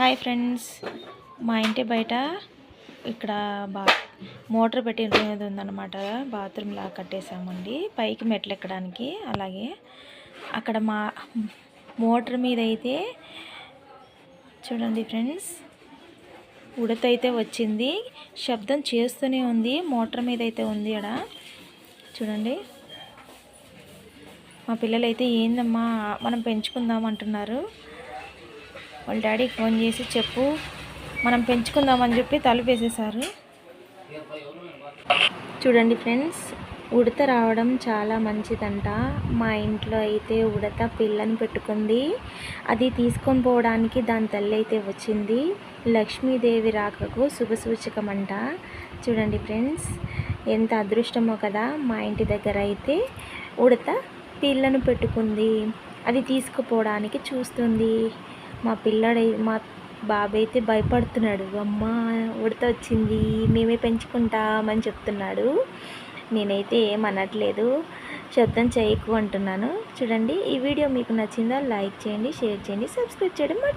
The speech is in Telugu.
Hi friends. మా ఇంటి బయట ఇక్కడ బా మోటార్ పెట్టినది ఉందన్నమాట. బాత్రూమ్ లాగా కట్టేసామండి పైకి మెట్లు ఎక్కడానికి. అలాగే అక్కడ మా మోటార్ మీద అయితే చూడండి ఫ్రెండ్స్. ఉడత అయితే వచ్చింది. శబ్దం చేస్తూనే ఉంది. మోటార్ మీద అయితే ఉంది అక్కడ చూడండి. మా పిల్లలైతే ఏందమ్మా మనం పెంచుకుందాం అంటున్నారు. వాళ్ళ డాడీకి ఫోన్ చేసి చెప్పు మనం పెంచుకుందామని చెప్పి తలుపేసేసారు చూడండి ఫ్రెండ్స్ ఉడత రావడం చాలా మంచిదంట. మా ఇంట్లో అయితే ఉడత పిల్లని పెట్టుకుంది. అది తీసుకొని పోవడానికి దాని తల్లి అయితే వచ్చింది. లక్ష్మీదేవి రాకకు శుభసూచకమంట చూడండి ఫ్రెండ్స్ ఎంత అదృష్టమో కదా మా ఇంటి దగ్గర అయితే ఉడత పిల్లను పెట్టుకుంది. అది తీసుకుపోవడానికి చూస్తుంది. మా పిల్లడై మా బాబు అయితే భయపడుతున్నాడు. అమ్మ ఉడత వచ్చింది మేమే పెంచుకుంటామని చెప్తున్నాడు. నేనైతే ఏమనట్లేదు శబ్దం చేయకు అంటున్నాను. చూడండి ఈ వీడియో మీకు నచ్చిందా? లైక్ చేయండి షేర్ చేయండి సబ్స్క్రైబ్ చేయడం.